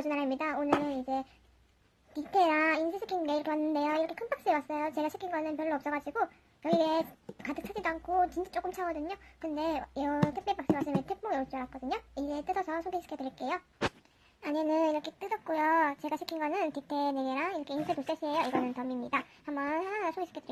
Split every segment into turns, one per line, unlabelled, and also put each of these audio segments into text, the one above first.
로즈나라입니다. 오늘은 이제 디테랑 인쇄 시킨 게 이렇게 왔는데요. 이렇게 큰 박스에 왔어요. 제가 시킨 거는 별로 없어가지고 여기에 가득 차지도 않고 진짜 조금 차거든요. 근데 이 택배 박스 왔으면 택봉이 올줄 알았거든요. 이제 뜯어서 소개시켜드릴게요. 안에는 이렇게 뜯었고요. 제가 시킨 거는 디테 4개랑 이렇게 인쇄 두 셋이에요. 이거는 덤입니다. 한번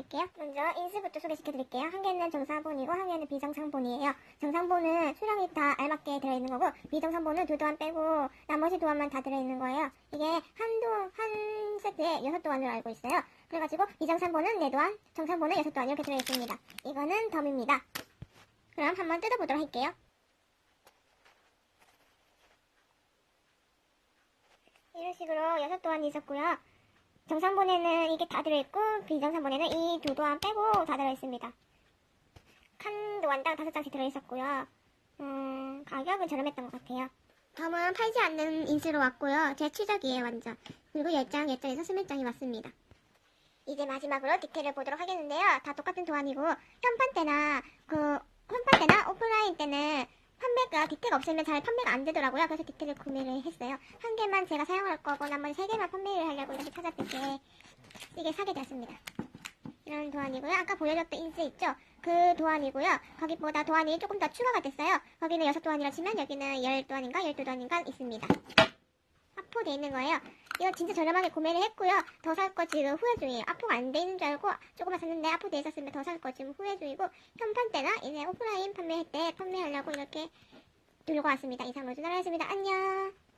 소개시켜드릴게요. 먼저 인쇄부터 소개시켜드릴게요. 한 개는 정상본이고 한 개는 비정상본이에요. 정상본은 수량이 다 알맞게 들어있는 거고 비정상본은 두 도안 빼고 나머지 도안만 다 들어있는 거예요. 이게 한 도, 한 세트에 여섯 도안으로 알고 있어요. 그래가지고 비정상본은 네 도안, 정상본은 여섯 도안 이렇게 들어있습니다. 이거는 덤입니다. 그럼 한번 뜯어보도록 할게요. 이런 식으로 여섯 도안이 있었고요. 정상본에는 이게 다 들어있고 비정상본에는 이 두 도안 빼고 다 들어있습니다. 칸 도안당 다섯 장씩 들어있었고요. 음, 가격은 저렴했던 것 같아요. 다음은 팔지 않는 인쇄로 왔고요. 제 추적이에요, 완전. 그리고 10장, 10장에서 20장이 왔습니다. 이제 마지막으로 디테일을 보도록 하겠는데요. 다 똑같은 도안이고 현판 때나 그 현판 때나 오프라인 때는 판매가 디테가 없으면 잘 판매가 안 되더라고요. 그래서 디테를 구매를 했어요. 한 개만 제가 사용할 거고 나머지 세 개만 판매를 하려고 이렇게 찾았을 때 이게 사게 되었습니다. 이런 도안이고요. 아까 보여줬던 인쇄 있죠? 그 도안이고요. 거기보다 도안이 조금 더 추가가 됐어요. 거기는 여섯 도안이라 치면 여기는 열 도안인가 열두 도안인가 있습니다. 확보돼 있는 거예요. 이거 진짜 저렴하게 구매를 했고요. 더 살 거 지금 후회 중이에요. 앞포가 안 돼 있는 줄 알고 조금만 샀는데 앞포 돼 있었으면 더 살 거 지금 후회 중이고 현판 때나 이제 오프라인 판매할 때 판매하려고 이렇게 들고 왔습니다. 이상 로즈나라였습니다. 안녕.